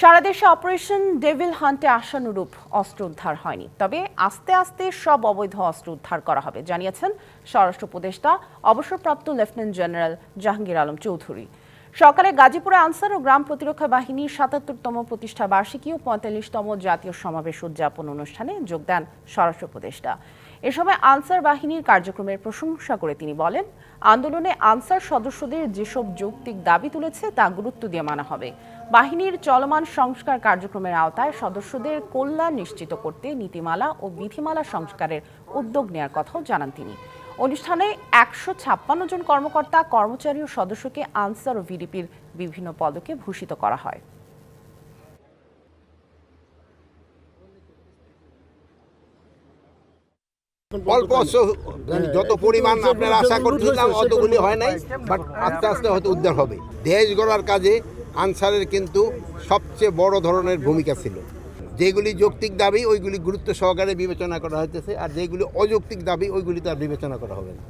সারা দেশে operation devil হান্টে আশানুরূপ অস্ত্র উদ্ধার হয়নি। তবে আস্তে আস্তে সব অবৈধ অস্ত্র উদ্ধার করা হবে, জানিয়েছেন স্বরাষ্ট্র উপদেষ্টা, অবসরপ্রাপ্ত লেফটেন্যান্ট জেনারেল জাহাঙ্গীর আলম চৌধুরী। সকালে গাজীপুরে আনসার ও গ্রাম প্রতিরক্ষা বাহিনীর সাতাত্তরতম প্রতিষ্ঠা বার্ষিকী ও পঁয়তাল্লিশতম জাতীয় সমাবেশ উদযাপন অনুষ্ঠানে যোগ দেন স্বরাষ্ট্র উপদেষ্টা। এ সময় আনসার বাহিনীর কার্যক্রমের প্রশংসা করে তিনি বলেন, আন্দোলনে আনসার সদস্যদের যেসব যৌক্তিক দাবি তুলেছে তা গুরুত্ব দিয়ে মানা হবে। বাহিনীর চলমান সংস্কার কার্যক্রমের আওতায় সদস্যদের কল্যাণ নিশ্চিত করতে নীতিমালা ও বিধিমালা সংস্কারের উদ্যোগ নেওয়ার কথাও জানান তিনি। অনুষ্ঠানে একশো ছাপ্পান্ন জন কর্মকর্তা, কর্মচারী ও সদস্যকে আনসার ও ভিডিপির বিভিন্ন পদকে ভূষিত করা হয়। অল্প যত পরিমাণ আপনারা আশা করছিলাম অতগুলি হয় নাই বাট আস্তে আস্তে হয়তো উদ্ধার হবে। দেশ গড়ার কাজে আনসারের কিন্তু সবচেয়ে বড় ধরনের ভূমিকা ছিল। যেগুলি যৌক্তিক দাবি ওইগুলি গুরুত্ব সহকারে বিবেচনা করা হইতেছে আর যেগুলি অযৌক্তিক দাবি ওইগুলি তার বিবেচনা করা হবে না।